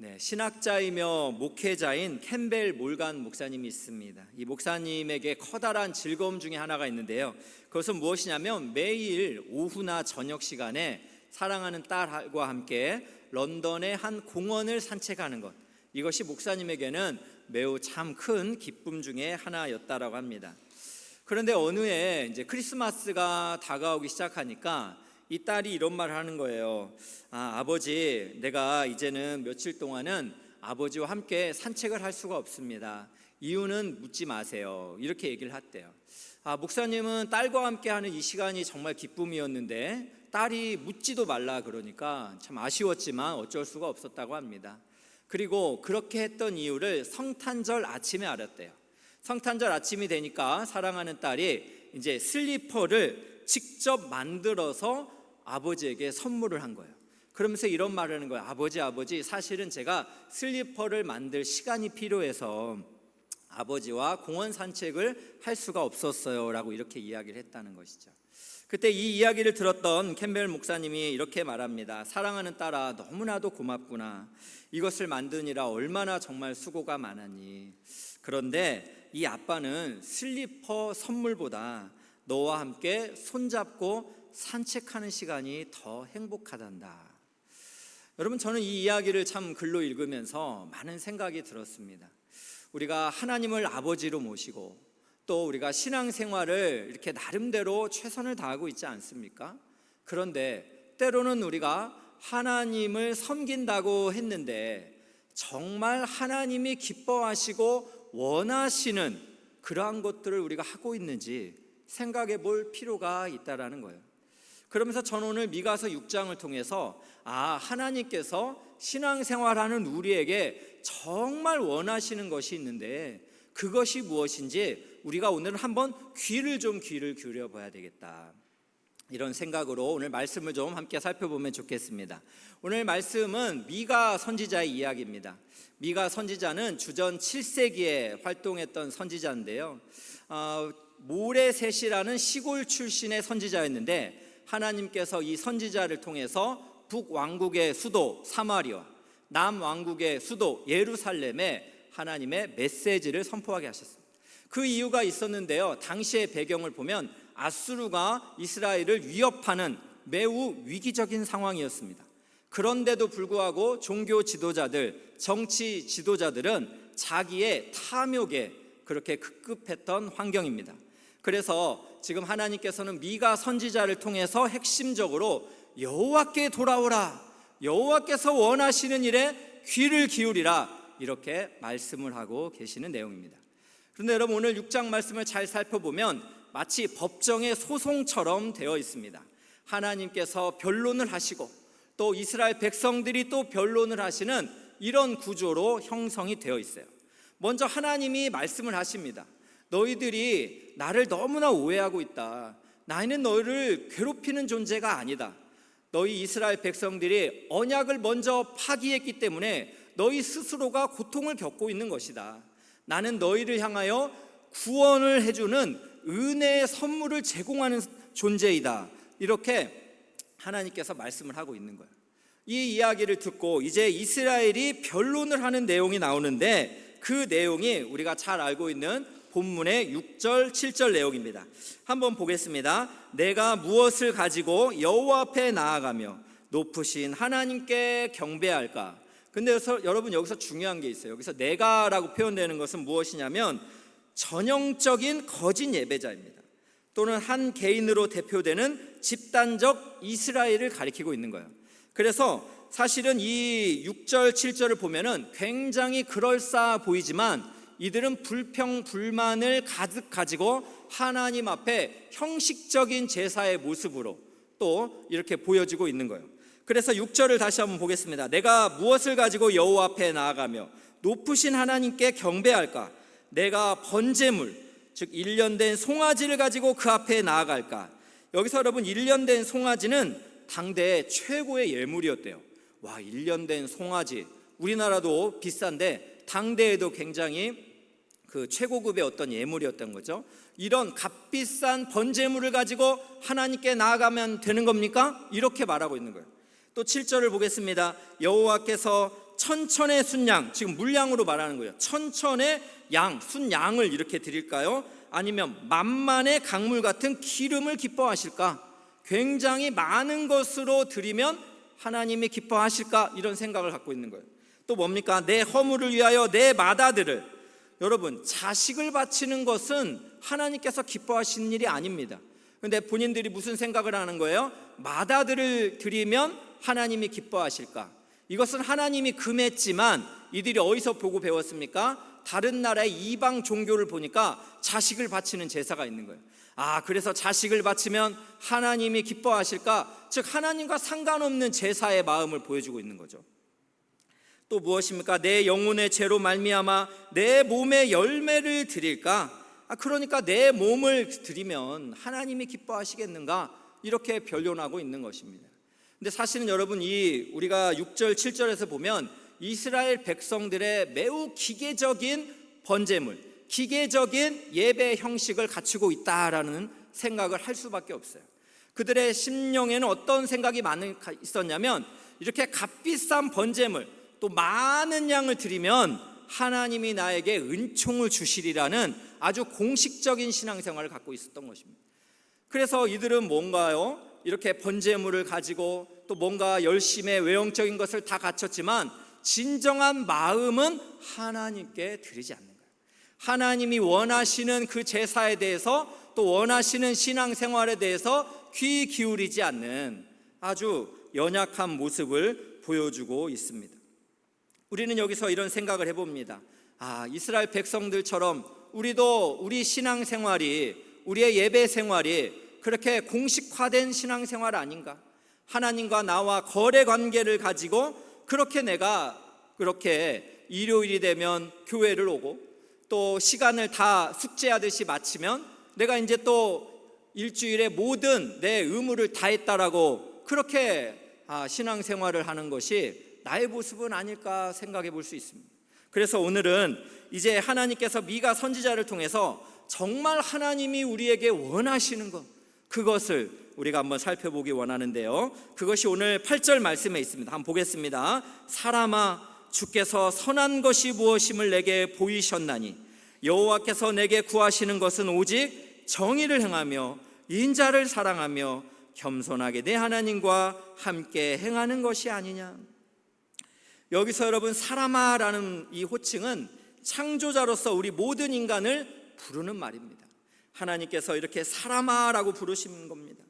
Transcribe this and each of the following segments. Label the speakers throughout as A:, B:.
A: 네, 신학자이며 목회자인 캠벨 몰간 목사님이 있습니다. 이 목사님에게 커다란 즐거움 중에 하나가 있는데요. 그것은 무엇이냐면 매일 오후나 저녁 시간에 사랑하는 딸과 함께 런던의 한 공원을 산책하는 것. 이것이 목사님에게는 매우 참 큰 기쁨 중에 하나였다라고 합니다. 그런데 어느 해 이제 크리스마스가 다가오기 시작하니까 이 딸이 이런 말을 하는 거예요. 아, 아버지, 내가 이제는 며칠 동안은 아버지와 함께 산책을 할 수가 없습니다. 이유는 묻지 마세요. 이렇게 얘기를 했대요. 아, 목사님은 딸과 함께 하는 이 시간이 정말 기쁨이었는데 딸이 묻지도 말라 그러니까 참 아쉬웠지만 어쩔 수가 없었다고 합니다. 그리고 그렇게 했던 이유를 성탄절 아침에 알았대요. 성탄절 아침이 되니까 사랑하는 딸이 이제 슬리퍼를 직접 만들어서 아버지에게 선물을 한 거예요. 그러면서 이런 말을 하는 거예요. 아버지, 아버지, 사실은 제가 슬리퍼를 만들 시간이 필요해서 아버지와 공원 산책을 할 수가 없었어요. 라고 이렇게 이야기를 했다는 것이죠. 그때 이 이야기를 들었던 캠벨 목사님이 이렇게 말합니다. 사랑하는 딸아, 너무나도 고맙구나. 이것을 만드니라 얼마나 정말 수고가 많았니. 그런데 이 아빠는 슬리퍼 선물보다 너와 함께 손잡고 산책하는 시간이 더 행복하단다. 여러분 저는 이 이야기를 참 글로 읽으면서 많은 생각이 들었습니다. 우리가 하나님을 아버지로 모시고 또 우리가 신앙생활을 이렇게 나름대로 최선을 다하고 있지 않습니까? 그런데 때로는 우리가 하나님을 섬긴다고 했는데 정말 하나님이 기뻐하시고 원하시는 그러한 것들을 우리가 하고 있는지 생각해 볼 필요가 있다라는 거예요. 그러면서 저는 오늘 미가서 6장을 통해서 아, 하나님께서 신앙생활하는 우리에게 정말 원하시는 것이 있는데 그것이 무엇인지 우리가 오늘 한번 귀를 좀 귀를 기울여 봐야 되겠다. 이런 생각으로 오늘 말씀을 좀 함께 살펴보면 좋겠습니다. 오늘 말씀은 미가 선지자의 이야기입니다. 미가 선지자는 주전 7세기에 활동했던 선지자인데요. 어, 모레셋이라는 시골 출신의 선지자였는데 하나님께서 이 선지자를 통해서 북왕국의 수도 사마리아, 남왕국의 수도 예루살렘에 하나님의 메시지를 선포하게 하셨습니다. 그 이유가 있었는데요. 당시의 배경을 보면 아수르가 이스라엘을 위협하는 매우 위기적인 상황이었습니다. 그런데도 불구하고 종교 지도자들, 정치 지도자들은 자기의 탐욕에 그렇게 급급했던 환경입니다. 그래서 지금 하나님께서는 미가 선지자를 통해서 핵심적으로 여호와께 돌아오라. 여호와께서 원하시는 일에 귀를 기울이라. 이렇게 말씀을 하고 계시는 내용입니다. 그런데 여러분 오늘 6장 말씀을 잘 살펴보면 마치 법정의 소송처럼 되어 있습니다. 하나님께서 변론을 하시고 또 이스라엘 백성들이 또 변론을 하시는 이런 구조로 형성이 되어 있어요. 먼저 하나님이 말씀을 하십니다. 너희들이 나를 너무나 오해하고 있다. 나는 너희를 괴롭히는 존재가 아니다. 너희 이스라엘 백성들이 언약을 먼저 파기했기 때문에 너희 스스로가 고통을 겪고 있는 것이다. 나는 너희를 향하여 구원을 해주는 은혜의 선물을 제공하는 존재이다. 이렇게 하나님께서 말씀을 하고 있는 거예요. 이 이야기를 듣고 이제 이스라엘이 변론을 하는 내용이 나오는데 그 내용이 우리가 잘 알고 있는 본문의 6절, 7절 내용입니다. 한번 보겠습니다. 내가 무엇을 가지고 여호와 앞에 나아가며 높으신 하나님께 경배할까? 근데 여러분 여기서 중요한 게 있어요. 여기서 내가라고 표현되는 것은 무엇이냐면 전형적인 거짓 예배자입니다. 또는 한 개인으로 대표되는 집단적 이스라엘을 가리키고 있는 거예요. 그래서 사실은 이 6절, 7절을 보면은 굉장히 그럴싸 보이지만 이들은 불평, 불만을 가득 가지고 하나님 앞에 형식적인 제사의 모습으로 또 이렇게 보여지고 있는 거예요. 그래서 6절을 다시 한번 보겠습니다. 내가 무엇을 가지고 여호와 앞에 나아가며 높으신 하나님께 경배할까? 내가 번제물, 즉 1년 된 송아지를 가지고 그 앞에 나아갈까? 여기서 여러분 1년 된 송아지는 당대 최고의 예물이었대요. 와, 1년 된 송아지. 우리나라도 비싼데 당대에도 굉장히 그 최고급의 어떤 예물이었던 거죠. 이런 값비싼 번제물을 가지고 하나님께 나아가면 되는 겁니까? 이렇게 말하고 있는 거예요. 또 7절을 보겠습니다. 여호와께서 천천의 순양, 지금 물량으로 말하는 거예요. 천천의 양, 순양을 이렇게 드릴까요? 아니면 만만의 강물 같은 기름을 기뻐하실까? 굉장히 많은 것으로 드리면 하나님이 기뻐하실까? 이런 생각을 갖고 있는 거예요. 또 뭡니까? 내 허물을 위하여 내 마다들을 여러분 자식을 바치는 것은 하나님께서 기뻐하시는 일이 아닙니다. 근데 본인들이 무슨 생각을 하는 거예요? 마다들을 드리면 하나님이 기뻐하실까? 이것은 하나님이 금했지만 이들이 어디서 보고 배웠습니까? 다른 나라의 이방 종교를 보니까 자식을 바치는 제사가 있는 거예요. 아, 그래서 자식을 바치면 하나님이 기뻐하실까? 즉 하나님과 상관없는 제사의 마음을 보여주고 있는 거죠. 또 무엇입니까? 내 영혼의 죄로 말미암아 내 몸의 열매를 드릴까? 아, 그러니까 내 몸을 드리면 하나님이 기뻐하시겠는가? 이렇게 변론하고 있는 것입니다. 근데 사실은 여러분 이 우리가 6절 7절에서 보면 이스라엘 백성들의 매우 기계적인 번제물, 기계적인 예배 형식을 갖추고 있다라는 생각을 할 수밖에 없어요. 그들의 심령에는 어떤 생각이 많이 있었냐면 이렇게 값비싼 번제물 또 많은 양을 드리면 하나님이 나에게 은총을 주시리라는 아주 공식적인 신앙생활을 갖고 있었던 것입니다. 그래서 이들은 뭔가요? 이렇게 번제물을 가지고 또 뭔가 열심의 외형적인 것을 다 갖췄지만 진정한 마음은 하나님께 드리지 않는 거예요. 하나님이 원하시는 그 제사에 대해서 또 원하시는 신앙생활에 대해서 귀 기울이지 않는 아주 연약한 모습을 보여주고 있습니다. 우리는 여기서 이런 생각을 해봅니다. 아, 이스라엘 백성들처럼 우리도 우리 신앙생활이 우리의 예배 생활이 그렇게 공식화된 신앙생활 아닌가? 하나님과 나와 거래 관계를 가지고 그렇게 내가 그렇게 일요일이 되면 교회를 오고 또 시간을 다 숙제하듯이 마치면 내가 이제 또 일주일에 모든 내 의무를 다했다라고 그렇게 아, 신앙생활을 하는 것이 나의 모습은 아닐까 생각해 볼 수 있습니다. 그래서 오늘은 이제 하나님께서 미가 선지자를 통해서 정말 하나님이 우리에게 원하시는 것 그것을 우리가 한번 살펴보기 원하는데요. 그것이 오늘 8절 말씀에 있습니다. 한번 보겠습니다. 사람아 주께서 선한 것이 무엇임을 내게 보이셨나니 여호와께서 내게 구하시는 것은 오직 정의를 행하며 인자를 사랑하며 겸손하게 내 하나님과 함께 행하는 것이 아니냐. 여기서 여러분 사람아라는 이 호칭은 창조자로서 우리 모든 인간을 부르는 말입니다. 하나님께서 이렇게 사람아라고 부르시는 겁니다.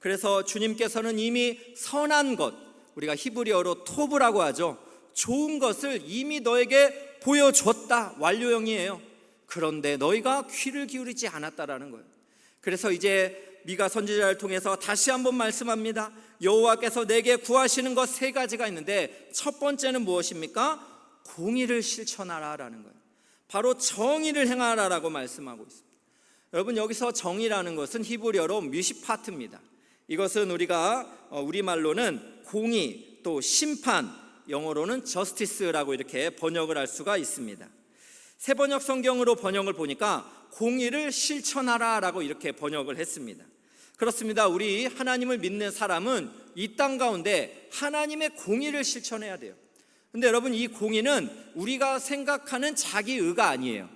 A: 그래서 주님께서는 이미 선한 것, 우리가 히브리어로 토브라고 하죠. 좋은 것을 이미 너에게 보여줬다. 완료형이에요. 그런데 너희가 귀를 기울이지 않았다라는 거예요. 그래서 이제 미가 선지자를 통해서 다시 한번 말씀합니다. 여호와께서 내게 구하시는 것 세 가지가 있는데 첫 번째는 무엇입니까? 공의를 실천하라라는 거예요. 바로 정의를 행하라라고 말씀하고 있습니다. 여러분 여기서 정의라는 것은 히브리어로 뮤시파트입니다. 이것은 우리가 어, 우리말로는 공의 또 심판 영어로는 저스티스라고 이렇게 번역을 할 수가 있습니다. 새 번역 성경으로 번역을 보니까 공의를 실천하라라고 이렇게 번역을 했습니다. 그렇습니다. 우리 하나님을 믿는 사람은 이 땅 가운데 하나님의 공의를 실천해야 돼요. 근데 여러분 이 공의는 우리가 생각하는 자기 의가 아니에요.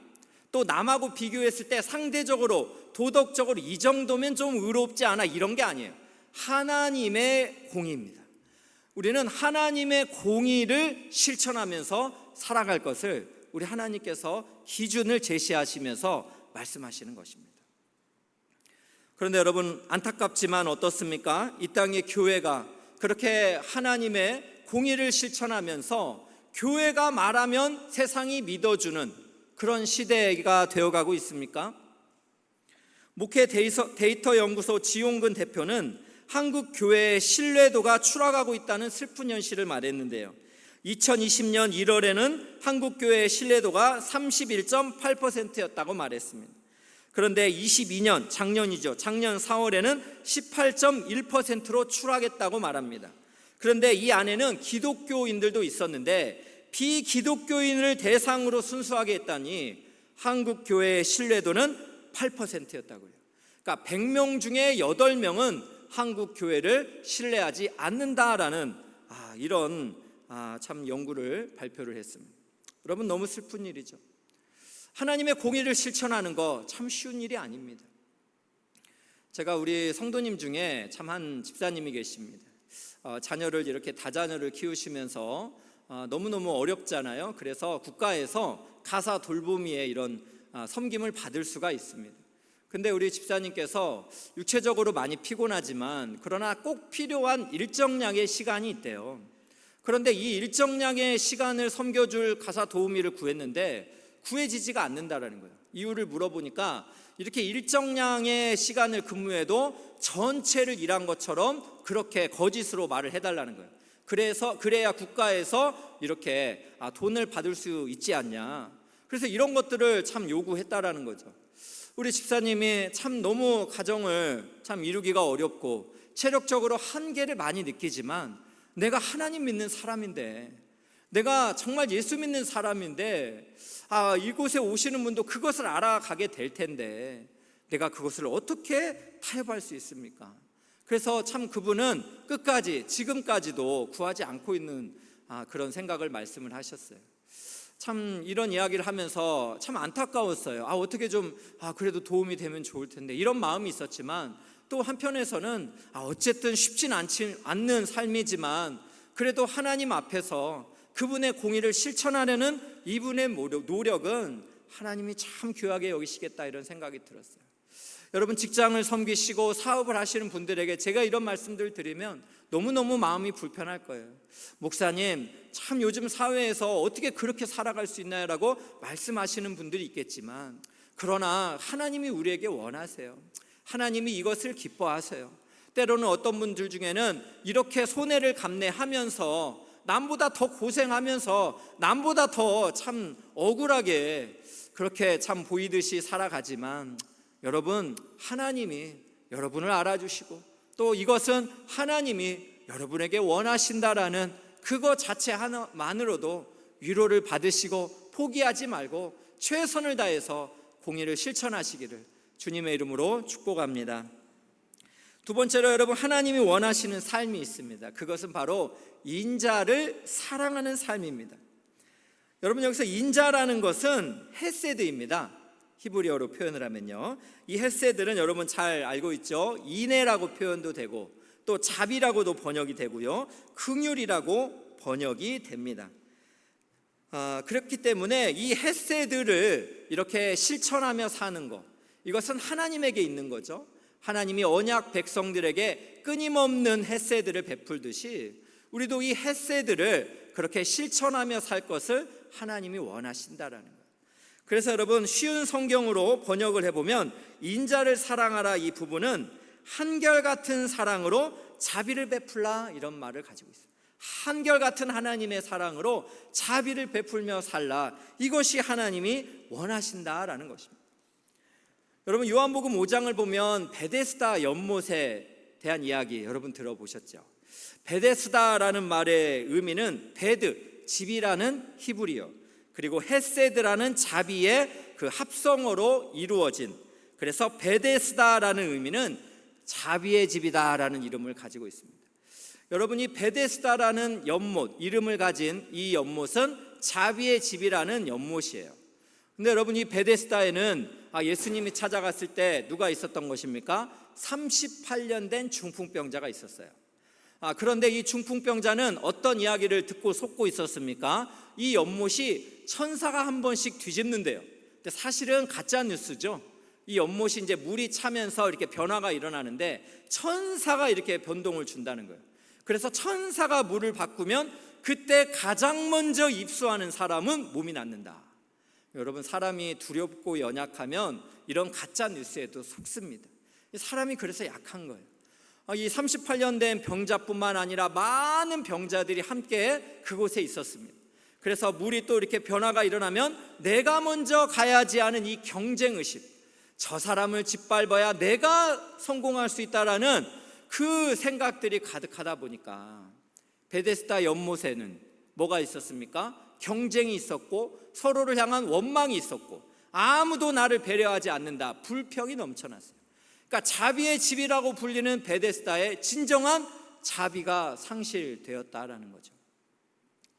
A: 또 남하고 비교했을 때 상대적으로 도덕적으로 이 정도면 좀 의롭지 않아 이런 게 아니에요. 하나님의 공의입니다. 우리는 하나님의 공의를 실천하면서 살아갈 것을 우리 하나님께서 기준을 제시하시면서 말씀하시는 것입니다. 그런데 여러분 안타깝지만 어떻습니까? 이 땅의 교회가 그렇게 하나님의 공의를 실천하면서 교회가 말하면 세상이 믿어주는 그런 시대가 되어가고 있습니까? 목회 데이터 연구소 지용근 대표는 한국 교회의 신뢰도가 추락하고 있다는 슬픈 현실을 말했는데요. 2020년 1월에는 한국 교회의 신뢰도가 31.8%였다고 말했습니다. 그런데 22년 작년이죠. 작년 4월에는 18.1%로 추락했다고 말합니다. 그런데 이 안에는 기독교인들도 있었는데 비기독교인을 대상으로 순수하게 했다니 한국 교회의 신뢰도는 8%였다고요. 그러니까 100명 중에 8명은 한국 교회를 신뢰하지 않는다라는 아, 이런 아, 참 연구를 발표를 했습니다. 여러분 너무 슬픈 일이죠. 하나님의 공의를 실천하는 거 참 쉬운 일이 아닙니다. 제가 우리 성도님 중에 참 한 집사님이 계십니다. 어, 자녀를 이렇게 다자녀를 키우시면서 어, 너무너무 어렵잖아요. 그래서 국가에서 가사 돌보미의 이런 아, 섬김을 받을 수가 있습니다. 근데 우리 집사님께서 육체적으로 많이 피곤하지만 그러나 꼭 필요한 일정량의 시간이 있대요. 그런데 이 일정량의 시간을 섬겨줄 가사 도우미를 구했는데 구해지지가 않는다라는 거예요. 이유를 물어보니까 이렇게 일정량의 시간을 근무해도 전체를 일한 것처럼 그렇게 거짓으로 말을 해달라는 거예요. 그래서 그래야 국가에서 이렇게 아, 돈을 받을 수 있지 않냐. 그래서 이런 것들을 참 요구했다라는 거죠. 우리 집사님이 참 너무 가정을 참 이루기가 어렵고 체력적으로 한계를 많이 느끼지만 내가 하나님 믿는 사람인데 내가 정말 예수 믿는 사람인데 아 이곳에 오시는 분도 그것을 알아가게 될 텐데 내가 그것을 어떻게 타협할 수 있습니까? 그래서 참 그분은 끝까지 지금까지도 구하지 않고 있는 아, 그런 생각을 말씀을 하셨어요. 참 이런 이야기를 하면서 참 안타까웠어요. 아 어떻게 좀 아 그래도 도움이 되면 좋을 텐데 이런 마음이 있었지만 또 한편에서는 아 어쨌든 쉽진 않지 않는 삶이지만 그래도 하나님 앞에서 그분의 공의를 실천하려는 이분의 노력은 하나님이 참 귀하게 여기시겠다 이런 생각이 들었어요. 여러분 직장을 섬기시고 사업을 하시는 분들에게 제가 이런 말씀들 드리면 너무너무 마음이 불편할 거예요. 목사님, 참 요즘 사회에서 어떻게 그렇게 살아갈 수 있나요라고 말씀하시는 분들이 있겠지만 그러나 하나님이 우리에게 원하세요. 하나님이 이것을 기뻐하세요. 때로는 어떤 분들 중에는 이렇게 손해를 감내하면서 남보다 더 고생하면서 남보다 더 참 억울하게 그렇게 참 보이듯이 살아가지만 여러분 하나님이 여러분을 알아주시고 또 이것은 하나님이 여러분에게 원하신다라는 그거 자체 하나만으로도 위로를 받으시고 포기하지 말고 최선을 다해서 공의를 실천하시기를 주님의 이름으로 축복합니다. 두 번째로 여러분 하나님이 원하시는 삶이 있습니다. 그것은 바로 인자를 사랑하는 삶입니다. 여러분 여기서 인자라는 것은 헤세드입니다. 히브리어로 표현을 하면요. 이 헤세드는 여러분 잘 알고 있죠. 인애라고 표현도 되고 또 자비라고도 번역이 되고요. 긍휼이라고 번역이 됩니다. 아, 그렇기 때문에 이 헤세드를 이렇게 실천하며 사는 것 이것은 하나님에게 있는 거죠. 하나님이 언약 백성들에게 끊임없는 헤세드를 베풀듯이 우리도 이 헤세드를 그렇게 실천하며 살 것을 하나님이 원하신다라는 거예요. 그래서 여러분 쉬운 성경으로 번역을 해보면 인자를 사랑하라 이 부분은 한결같은 사랑으로 자비를 베풀라 이런 말을 가지고 있어요. 한결같은 하나님의 사랑으로 자비를 베풀며 살라 이것이 하나님이 원하신다라는 것입니다. 여러분 요한복음 5장을 보면 베데스다 연못에 대한 이야기 여러분 들어보셨죠? 베데스다라는 말의 의미는 베드 집이라는 히브리어 그리고 헤세드라는 자비의 그 합성어로 이루어진 그래서 베데스다라는 의미는 자비의 집이다라는 이름을 가지고 있습니다. 여러분 이 베데스다라는 연못 이름을 가진 이 연못은 자비의 집이라는 연못이에요. 근데 여러분 이 베데스다에는 아, 예수님이 찾아갔을 때 누가 있었던 것입니까? 38년 된 중풍병자가 있었어요. 아, 그런데 이 중풍병자는 어떤 이야기를 듣고 속고 있었습니까? 이 연못이 천사가 한 번씩 뒤집는데요. 근데 사실은 가짜 뉴스죠. 이 연못이 이제 물이 차면서 이렇게 변화가 일어나는데 천사가 이렇게 변동을 준다는 거예요. 그래서 천사가 물을 바꾸면 그때 가장 먼저 입수하는 사람은 몸이 낫는다. 여러분 사람이 두렵고 연약하면 이런 가짜 뉴스에도 속습니다. 사람이 그래서 약한 거예요. 아, 이 38년 된 병자뿐만 아니라 많은 병자들이 함께 그곳에 있었습니다. 그래서 물이 또 이렇게 변화가 일어나면 내가 먼저 가야지 하는 이 경쟁 의식. 저 사람을 짓밟아야 내가 성공할 수 있다라는 그 생각들이 가득하다 보니까 베데스다 연못에는 뭐가 있었습니까? 경쟁이 있었고 서로를 향한 원망이 있었고 아무도 나를 배려하지 않는다. 불평이 넘쳐났어요. 그러니까 자비의 집이라고 불리는 베데스다의 진정한 자비가 상실되었다라는 거죠.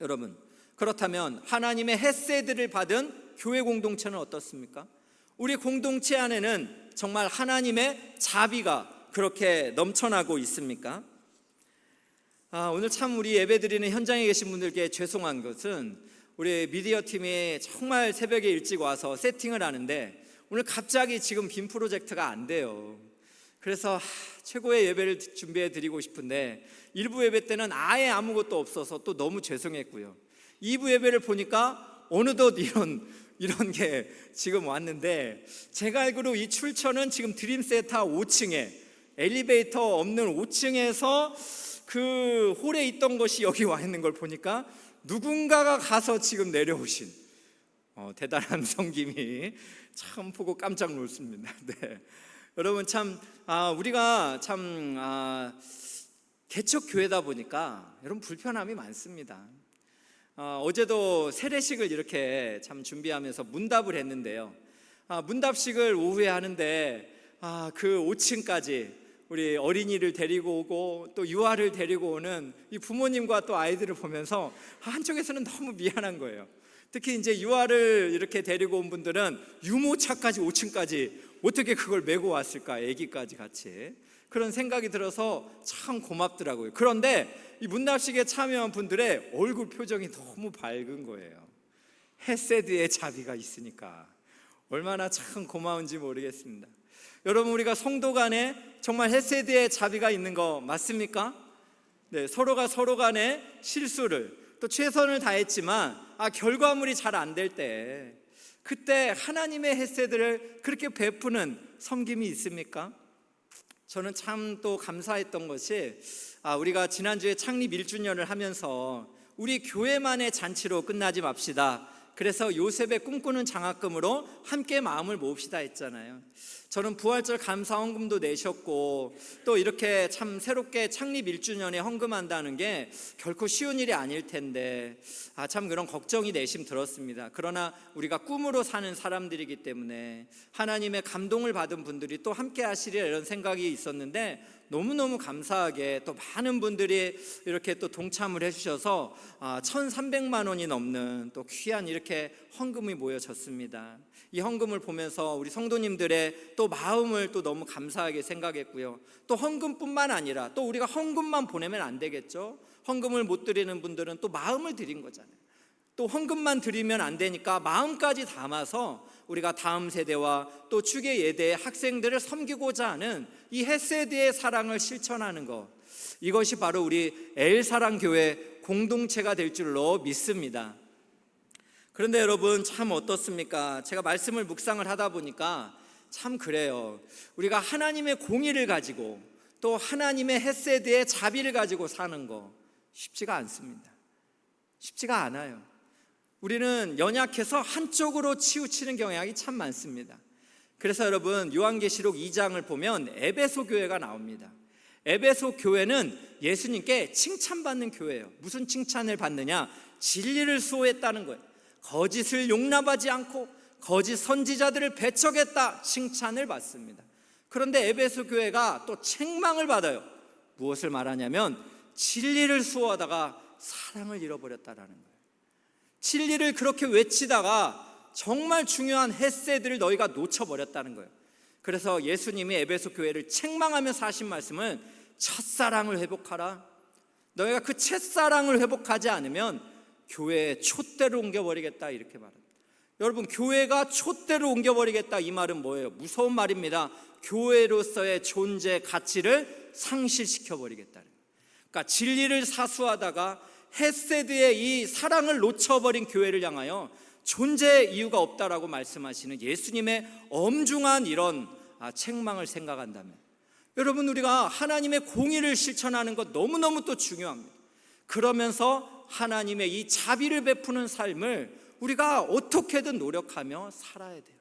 A: 여러분, 그렇다면 하나님의 햇세드를 받은 교회 공동체는 어떻습니까? 우리 공동체 안에는 정말 하나님의 자비가 그렇게 넘쳐나고 있습니까? 아, 오늘 참 우리 예배 드리는 현장에 계신 분들께 죄송한 것은 우리 미디어 팀이 정말 새벽에 일찍 와서 세팅을 하는데 오늘 갑자기 지금 빔 프로젝트가 안 돼요. 그래서 하, 최고의 예배를 준비해 드리고 싶은데 일부 예배 때는 아예 아무것도 없어서 또 너무 죄송했고요. 2부 예배를 보니까 어느덧 이런 이런 게 지금 왔는데 제가 알기로 이 출처는 지금 드림세타 5층에 엘리베이터 없는 5층에서 그 홀에 있던 것이 여기 와 있는 걸 보니까 누군가가 가서 지금 내려오신 어, 대단한 성김이 참 보고 깜짝 놀랐습니다. 네. 여러분 참 아, 우리가 참 아, 개척 교회다 보니까 여러분 불편함이 많습니다. 어, 어제도 세례식을 이렇게 참 준비하면서 문답을 했는데요. 아, 문답식을 오후에 하는데 아, 그 5층까지 우리 어린이를 데리고 오고 또 유아를 데리고 오는 이 부모님과 또 아이들을 보면서 한쪽에서는 너무 미안한 거예요. 특히 이제 유아를 이렇게 데리고 온 분들은 유모차까지 5층까지 어떻게 그걸 메고 왔을까? 아기까지 같이. 그런 생각이 들어서 참 고맙더라고요. 그런데 이 문납식에 참여한 분들의 얼굴 표정이 너무 밝은 거예요. 헤세드의 자비가 있으니까 얼마나 참 고마운지 모르겠습니다. 여러분 우리가 성도 간에 정말 헤세드의 자비가 있는 거 맞습니까? 네, 서로가 서로 간에 실수를 또 최선을 다했지만 아 결과물이 잘 안 될 때 그때 하나님의 헤세드를 그렇게 베푸는 섬김이 있습니까? 저는 참 또 감사했던 것이 아, 우리가 지난주에 창립 1주년을 하면서 우리 교회만의 잔치로 끝나지 맙시다. 그래서 요셉의 꿈꾸는 장학금으로 함께 마음을 모읍시다 했잖아요. 저는 부활절 감사 헌금도 내셨고 또 이렇게 참 새롭게 창립 1주년에 헌금한다는 게 결코 쉬운 일이 아닐 텐데 아 참 그런 걱정이 내심 들었습니다. 그러나 우리가 꿈으로 사는 사람들이기 때문에 하나님의 감동을 받은 분들이 또 함께 하시리라 이런 생각이 있었는데 너무너무 감사하게 또 많은 분들이 이렇게 또 동참을 해주셔서 1,300만 원이 넘는 또 귀한 이렇게 헌금이 모여졌습니다. 이 헌금을 보면서 우리 성도님들의 또 마음을 또 너무 감사하게 생각했고요. 또 헌금뿐만 아니라 또 우리가 헌금만 보내면 안 되겠죠. 헌금을 못 드리는 분들은 또 마음을 드린 거잖아요. 또 헌금만 드리면 안 되니까 마음까지 담아서 우리가 다음 세대와 또 추계 예대의 학생들을 섬기고자 하는 이 햇세대의 사랑을 실천하는 것 이것이 바로 우리 엘사랑 교회 공동체가 될 줄로 믿습니다. 그런데 여러분 참 어떻습니까? 제가 말씀을 묵상을 하다 보니까 참 그래요. 우리가 하나님의 공의를 가지고 또 하나님의 햇세대의 자비를 가지고 사는 거 쉽지가 않습니다. 쉽지가 않아요. 우리는 연약해서 한쪽으로 치우치는 경향이 참 많습니다. 그래서 여러분 요한계시록 2장을 보면 에베소 교회가 나옵니다. 에베소 교회는 예수님께 칭찬받는 교회예요. 무슨 칭찬을 받느냐? 진리를 수호했다는 거예요. 거짓을 용납하지 않고 거짓 선지자들을 배척했다 칭찬을 받습니다. 그런데 에베소 교회가 또 책망을 받아요. 무엇을 말하냐면 진리를 수호하다가 사랑을 잃어버렸다라는 거예요. 진리를 그렇게 외치다가 정말 중요한 햇세들을 너희가 놓쳐버렸다는 거예요. 그래서 예수님이 에베소 교회를 책망하면서 하신 말씀은 첫사랑을 회복하라. 너희가 그 첫사랑을 회복하지 않으면 교회에 촛대로 옮겨버리겠다 이렇게 말합니다. 여러분 교회가 촛대로 옮겨버리겠다 이 말은 뭐예요? 무서운 말입니다. 교회로서의 존재 가치를 상실시켜 버리겠다는. 그러니까 진리를 사수하다가 헤세드의 이 사랑을 놓쳐버린 교회를 향하여 존재 이유가 없다라고 말씀하시는 예수님의 엄중한 이런 아, 책망을 생각한다면 여러분 우리가 하나님의 공의를 실천하는 것 너무너무 또 중요합니다. 그러면서 하나님의 이 자비를 베푸는 삶을 우리가 어떻게든 노력하며 살아야 돼요.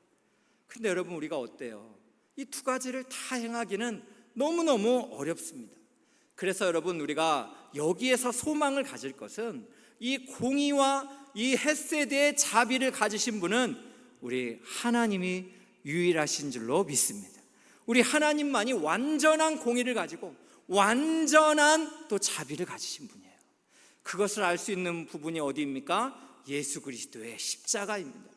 A: 근데 여러분 우리가 어때요? 이 두 가지를 다 행하기는 너무너무 어렵습니다. 그래서 여러분 우리가 여기에서 소망을 가질 것은 이 공의와 이 햇세대의 자비를 가지신 분은 우리 하나님이 유일하신 줄로 믿습니다. 우리 하나님만이 완전한 공의를 가지고 완전한 또 자비를 가지신 분이에요. 그것을 알 수 있는 부분이 어디입니까? 예수 그리스도의 십자가입니다.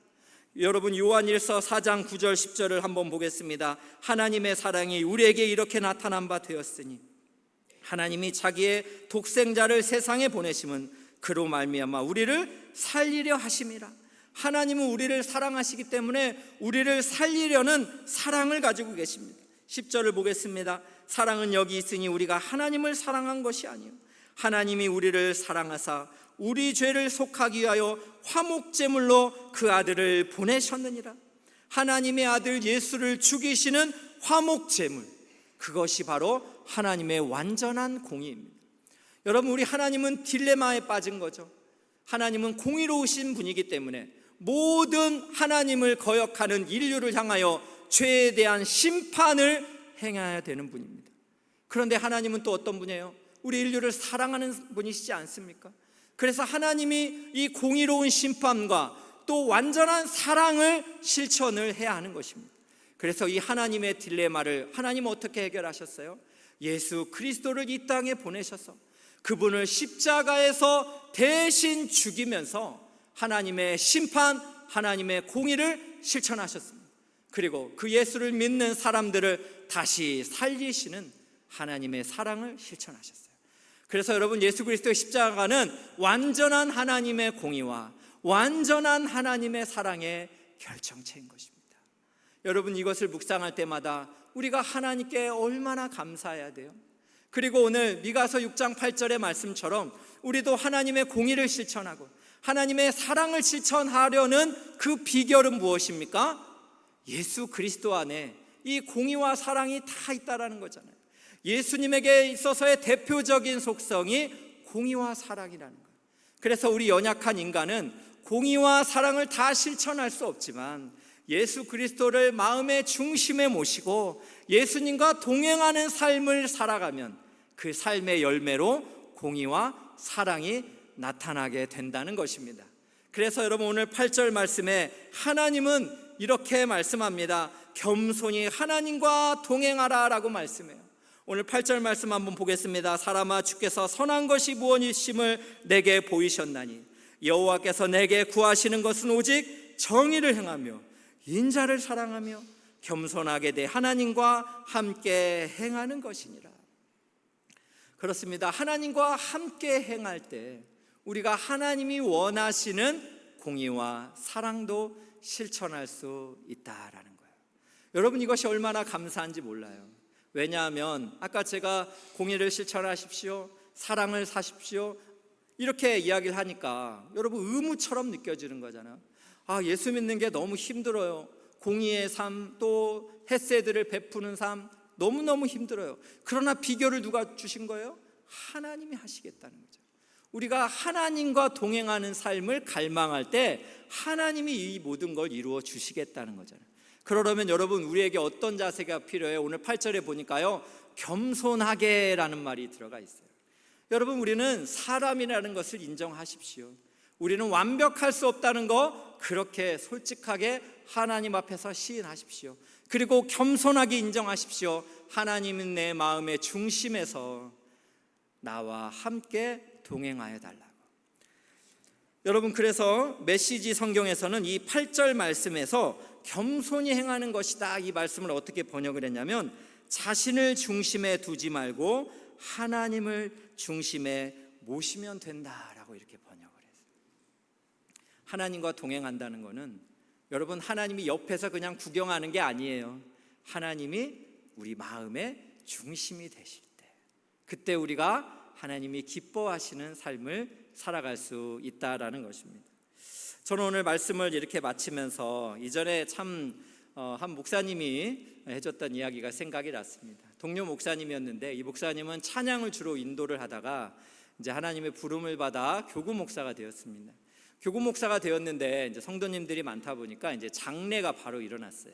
A: 여러분 요한일서 4장 9절 10절을 한번 보겠습니다. 하나님의 사랑이 우리에게 이렇게 나타난 바 되었으니 하나님이 자기의 독생자를 세상에 보내심은 그로 말미암아 우리를 살리려 하심이라. 하나님은 우리를 사랑하시기 때문에 우리를 살리려는 사랑을 가지고 계십니다. 10절을 보겠습니다. 사랑은 여기 있으니 우리가 하나님을 사랑한 것이 아니요 하나님이 우리를 사랑하사 우리 죄를 속하기 위하여 화목 제물로 그 아들을 보내셨느니라. 하나님의 아들 예수를 죽이시는 화목 제물. 그것이 바로 하나님의 완전한 공의입니다. 여러분, 우리 하나님은 딜레마에 빠진 거죠. 하나님은 공의로우신 분이기 때문에 모든 하나님을 거역하는 인류를 향하여 죄에 대한 심판을 행해야 되는 분입니다. 그런데 하나님은 또 어떤 분이에요? 우리 인류를 사랑하는 분이시지 않습니까? 그래서 하나님이 이 공의로운 심판과 또 완전한 사랑을 실천을 해야 하는 것입니다. 그래서 이 하나님의 딜레마를 하나님 어떻게 해결하셨어요? 예수 그리스도를 이 땅에 보내셔서 그분을 십자가에서 대신 죽이면서 하나님의 심판, 하나님의 공의를 실천하셨습니다. 그리고 그 예수를 믿는 사람들을 다시 살리시는 하나님의 사랑을 실천하셨어요. 그래서 여러분 예수 그리스도의 십자가는 완전한 하나님의 공의와 완전한 하나님의 사랑의 결정체인 것입니다. 여러분 이것을 묵상할 때마다 우리가 하나님께 얼마나 감사해야 돼요. 그리고 오늘 미가서 6장 8절의 말씀처럼 우리도 하나님의 공의를 실천하고 하나님의 사랑을 실천하려는 그 비결은 무엇입니까? 예수 그리스도 안에 이 공의와 사랑이 다 있다라는 거잖아요. 예수님에게 있어서의 대표적인 속성이 공의와 사랑이라는 거예요. 그래서 우리 연약한 인간은 공의와 사랑을 다 실천할 수 없지만 예수 그리스도를 마음의 중심에 모시고 예수님과 동행하는 삶을 살아가면 그 삶의 열매로 공의와 사랑이 나타나게 된다는 것입니다. 그래서 여러분 오늘 8절 말씀에 하나님은 이렇게 말씀합니다. 겸손히 하나님과 동행하라 라고 말씀해요. 오늘 8절 말씀 한번 보겠습니다. 사람아 주께서 선한 것이 무엇이심을 내게 보이셨나니 여호와께서 내게 구하시는 것은 오직 정의를 행하며 인자를 사랑하며 겸손하게 대 하나님과 함께 행하는 것이니라. 그렇습니다. 하나님과 함께 행할 때 우리가 하나님이 원하시는 공의와 사랑도 실천할 수 있다라는 거예요. 여러분 이것이 얼마나 감사한지 몰라요. 왜냐하면 아까 제가 공의를 실천하십시오. 사랑을 사십시오. 이렇게 이야기를 하니까 여러분 의무처럼 느껴지는 거잖아요. 아, 예수 믿는 게 너무 힘들어요. 공의의 삶, 또 햇새들을 베푸는 삶, 너무너무 힘들어요. 그러나 비결을 누가 주신 거예요? 하나님이 하시겠다는 거죠. 우리가 하나님과 동행하는 삶을 갈망할 때 하나님이 이 모든 걸 이루어 주시겠다는 거잖아요. 그러려면 여러분 우리에게 어떤 자세가 필요해요? 오늘 8절에 보니까요. 겸손하게라는 말이 들어가 있어요. 여러분 우리는 사람이라는 것을 인정하십시오. 우리는 완벽할 수 없다는 거 그렇게 솔직하게 하나님 앞에서 시인하십시오. 그리고 겸손하게 인정하십시오. 하나님은 내 마음의 중심에서 나와 함께 동행하여 달라고. 여러분 그래서 메시지 성경에서는 이 8절 말씀에서 겸손히 행하는 것이다 이 말씀을 어떻게 번역을 했냐면 자신을 중심에 두지 말고 하나님을 중심에 모시면 된다라고 이렇게 했어요. 하나님과 동행한다는 것은 여러분 하나님이 옆에서 그냥 구경하는 게 아니에요. 하나님이 우리 마음의 중심이 되실 때 그때 우리가 하나님이 기뻐하시는 삶을 살아갈 수 있다라는 것입니다. 저는 오늘 말씀을 이렇게 마치면서 이전에 참한 어, 목사님이 해줬던 이야기가 생각이 났습니다. 동료 목사님이었는데 이 목사님은 찬양을 주로 인도를 하다가 이제 하나님의 부름을 받아 교구 목사가 되었습니다. 교구 목사가 되었는데 이제 성도님들이 많다 보니까 이제 장례가 바로 일어났어요.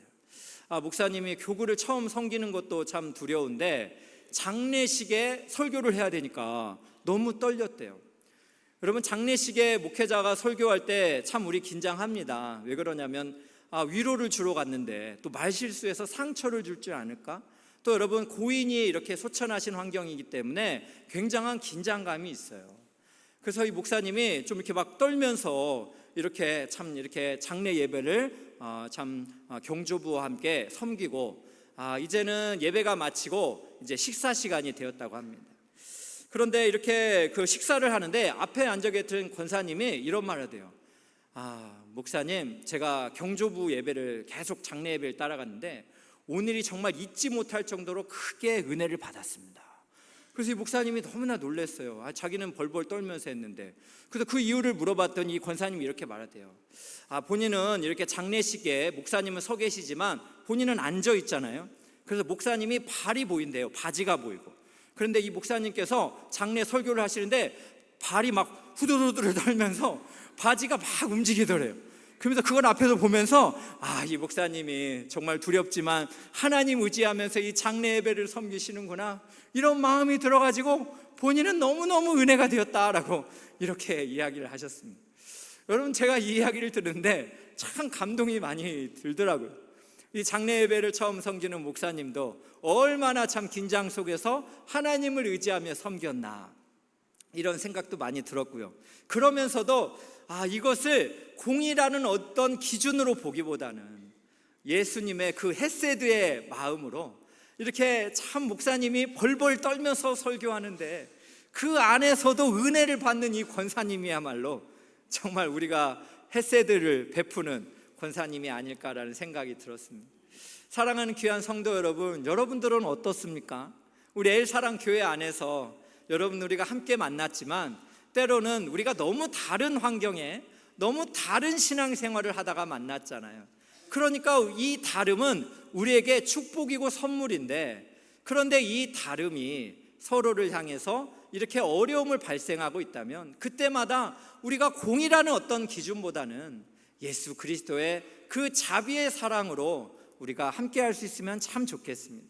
A: 아, 목사님이 교구를 처음 섬기는 것도 참 두려운데 장례식에 설교를 해야 되니까 너무 떨렸대요. 여러분 장례식에 목회자가 설교할 때 참 우리 긴장합니다. 왜 그러냐면 아, 위로를 주러 갔는데 또 말실수해서 상처를 줄 줄 않을까? 또 여러분 고인이 이렇게 소천하신 환경이기 때문에 굉장한 긴장감이 있어요. 그래서 이 목사님이 좀 이렇게 막 떨면서 이렇게 참 이렇게 장례 예배를 어, 참 어, 경조부와 함께 섬기고 아, 이제는 예배가 마치고 이제 식사 시간이 되었다고 합니다. 그런데 이렇게 그 식사를 하는데 앞에 앉아 계신 권사님이 이런 말을 하대요. 아, 목사님, 제가 경조부 예배를 계속 장례 예배를 따라갔는데 오늘이 정말 잊지 못할 정도로 크게 은혜를 받았습니다. 그래서 이 목사님이 너무나 놀랐어요. 아, 자기는 벌벌 떨면서 했는데. 그래서 그 이유를 물어봤더니 이 권사님이 이렇게 말하대요. 아, 본인은 이렇게 장례식에 목사님은 서 계시지만 본인은 앉아 있잖아요. 그래서 목사님이 발이 보인대요. 바지가 보이고. 그런데 이 목사님께서 장례 설교를 하시는데 발이 막 후두두두를 떨면서 바지가 막 움직이더래요. 그러면서 그걸 앞에서 보면서 아, 이 목사님이 정말 두렵지만 하나님 의지하면서 이 장례 예배를 섬기시는구나. 이런 마음이 들어가지고 본인은 너무너무 은혜가 되었다라고 이렇게 이야기를 하셨습니다. 여러분 제가 이 이야기를 들었는데 참 감동이 많이 들더라고요. 이 장례 예배를 처음 섬기는 목사님도 얼마나 참 긴장 속에서 하나님을 의지하며 섬겼나 이런 생각도 많이 들었고요. 그러면서도 아 이것을 공이라는 어떤 기준으로 보기보다는 예수님의 그 헤세드의 마음으로 이렇게 참 목사님이 벌벌 떨면서 설교하는데 그 안에서도 은혜를 받는 이 권사님이야말로 정말 우리가 헤세드를 베푸는 권사님이 아닐까라는 생각이 들었습니다. 사랑하는 귀한 성도 여러분, 여러분들은 어떻습니까? 우리 엘사랑 교회 안에서 여러분 우리가 함께 만났지만 때로는 우리가 너무 다른 환경에 너무 다른 신앙생활을 하다가 만났잖아요. 그러니까 이 다름은 우리에게 축복이고 선물인데 그런데 이 다름이 서로를 향해서 이렇게 어려움을 발생하고 있다면 그때마다 우리가 공이라는 어떤 기준보다는 예수 그리스도의 그 자비의 사랑으로 우리가 함께 할 수 있으면 참 좋겠습니다.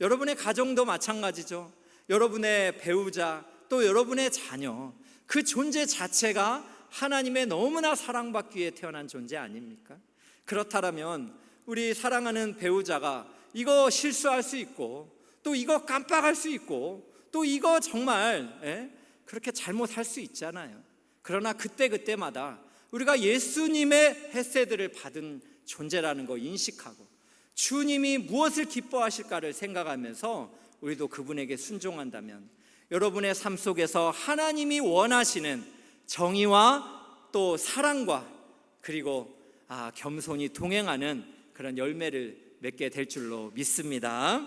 A: 여러분의 가정도 마찬가지죠. 여러분의 배우자 또 여러분의 자녀 그 존재 자체가 하나님의 너무나 사랑받기 위해 태어난 존재 아닙니까? 그렇다면 우리 사랑하는 배우자가 이거 실수할 수 있고 또 이거 깜빡할 수 있고 또 이거 정말 예? 그렇게 잘못할 수 있잖아요. 그러나 그때 그때마다 우리가 예수님의 헤세드를 받은 존재라는 거 인식하고 주님이 무엇을 기뻐하실까를 생각하면서 우리도 그분에게 순종한다면 여러분의 삶 속에서 하나님이 원하시는 정의와 또 사랑과 그리고 아, 겸손히 동행하는 그런 열매를 맺게 될 줄로 믿습니다.